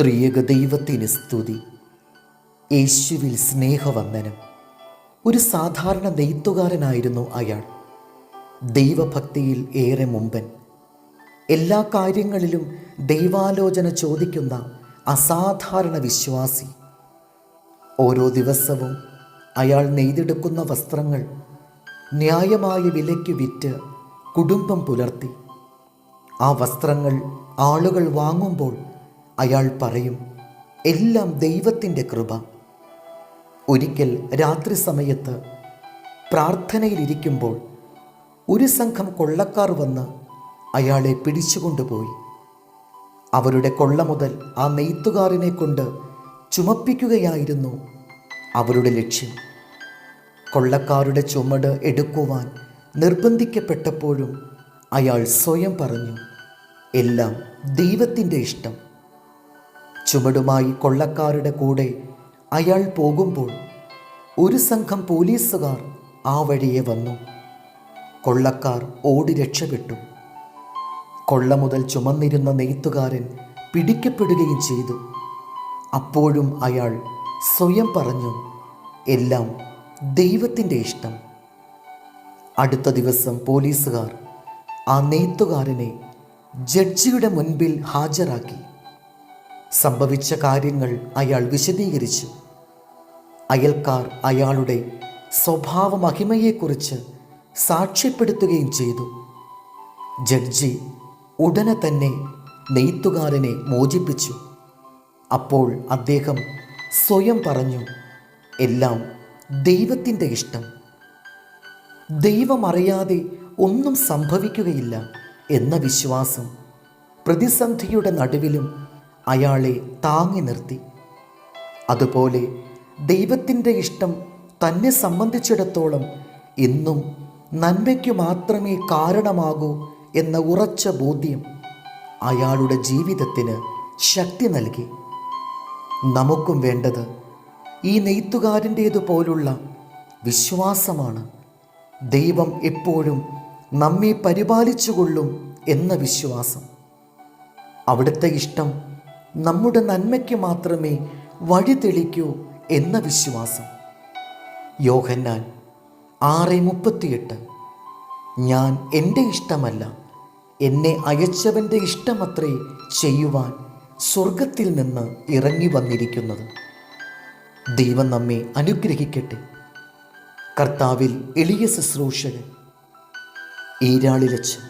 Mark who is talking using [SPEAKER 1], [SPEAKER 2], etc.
[SPEAKER 1] ത്രിയക ദൈവത്തിന് സ്തുതി. യേശുവിൽ സ്നേഹവന്ദനം. ഒരു സാധാരണ നെയ്ത്തുകാരനായിരുന്നു അയാൾ. ദൈവഭക്തിയിൽ ഏറെ മുമ്പൻ. എല്ലാ കാര്യങ്ങളിലും ദൈവാലോചന ചോദിക്കുന്ന അസാധാരണ വിശ്വാസി. ഓരോ ദിവസവും അയാൾ നെയ്തെടുക്കുന്ന വസ്ത്രങ്ങൾ ന്യായമായ വിലയ്ക്ക് വിറ്റ് കുടുംബം പുലർത്തി. ആ വസ്ത്രങ്ങൾ ആളുകൾ വാങ്ങുമ്പോൾ അയാൾ പറയും എല്ലാം ദൈവത്തിന്റെ കൃപ. ഒരിക്കൽ രാത്രി സമയത്ത് പ്രാർത്ഥനയിലിരിക്കുമ്പോൾ ഒരു സംഘം കൊള്ളക്കാർ വന്ന് അയാളെ പിടിച്ചുകൊണ്ടുപോയി. അവരുടെ കൊള്ള മുതൽ ആ നെയ്ത്തുകാരനെ കൊണ്ട് ചുമപ്പിക്കുകയായിരുന്നു അവരുടെ ലക്ഷ്യം. കൊള്ളക്കാരുടെ ചുമട് എടുക്കുവാൻ നിർബന്ധിക്കപ്പെട്ടപ്പോഴും അയാൾ സ്വയം പറഞ്ഞു എല്ലാം ദൈവത്തിന്റെ ഇഷ്ടം. ചുമടുമായി കൊള്ളക്കാരുടെ കൂടെ അയാൾ പോകുമ്പോൾ ഒരു സംഘം പോലീസുകാർ ആ വഴിയെ വന്നു. കൊള്ളക്കാർ ഓടി രക്ഷപ്പെട്ടു. കൊള്ള മുതൽ ചുമന്നിരുന്ന നെയ്ത്തുകാരൻ പിടിക്കപ്പെടുകയും ചെയ്തു. അപ്പോഴും അയാൾ സ്വയം പറഞ്ഞു എല്ലാം ദൈവത്തിന്റെ ഇഷ്ടം. അടുത്ത ദിവസം പോലീസുകാർ ആ നെയ്ത്തുകാരനെ ജഡ്ജിയുടെ മുൻപിൽ ഹാജരാക്കി. സംഭവിച്ച കാര്യങ്ങൾ അയാൾ വിശദീകരിച്ചു. അയൽക്കാർ അയാളുടെ സ്വഭാവ മഹിമയെക്കുറിച്ച് സാക്ഷ്യപ്പെടുത്തുകയും ചെയ്തു. ജഡ്ജി ഉടനെ തന്നെ നെയ്ത്തുകാരനെ മോചിപ്പിച്ചു. അപ്പോൾ അദ്ദേഹം സ്വയം പറഞ്ഞു എല്ലാം ദൈവത്തിന്റെ ഇഷ്ടം. ദൈവം അറിയാതെ ഒന്നും സംഭവിക്കുകയില്ല എന്ന വിശ്വാസം പ്രതിസന്ധിയുടെ നടുവിലും അയാളെ താങ്ങി നിർത്തി. അതുപോലെ ദൈവത്തിന്റെ ഇഷ്ടം തന്നെ സംബന്ധിച്ചിടത്തോളം എന്നും നന്മയ്ക്കു മാത്രമേ കാരണമാകൂ എന്ന ഉറച്ച ബോധ്യം അയാളുടെ ജീവിതത്തിന് ശക്തി നൽകി. നമുക്കും വേണ്ടത് ഈ നെയ്ത്തുകാരന്റേതുപോലുള്ള വിശ്വാസമാണ്. ദൈവം എപ്പോഴും നമ്മെ പരിപാലിച്ചുകൊള്ളും എന്ന വിശ്വാസം. അവിടുത്തെ ഇഷ്ടം നമ്മുടെ നന്മയ്ക്ക് മാത്രമേ വഴി തെളിക്കൂ എന്ന വിശ്വാസം. യോഹന്നാൻ ആറ് മുപ്പത്തിയെട്ട്. ഞാൻ എന്റെ ഇഷ്ടമല്ല. എന്നെ അയച്ചവന്റെ ഇഷ്ടമത്രേ ചെയ്യുവാൻ സ്വർഗത്തിൽ നിന്ന് ഇറങ്ങി വന്നിരിക്കുന്നത്. ദൈവം നമ്മെ അനുഗ്രഹിക്കട്ടെ. കർത്താവിൽ എളിയ ശുശ്രൂഷകൻ ഈരാളിലച്ച്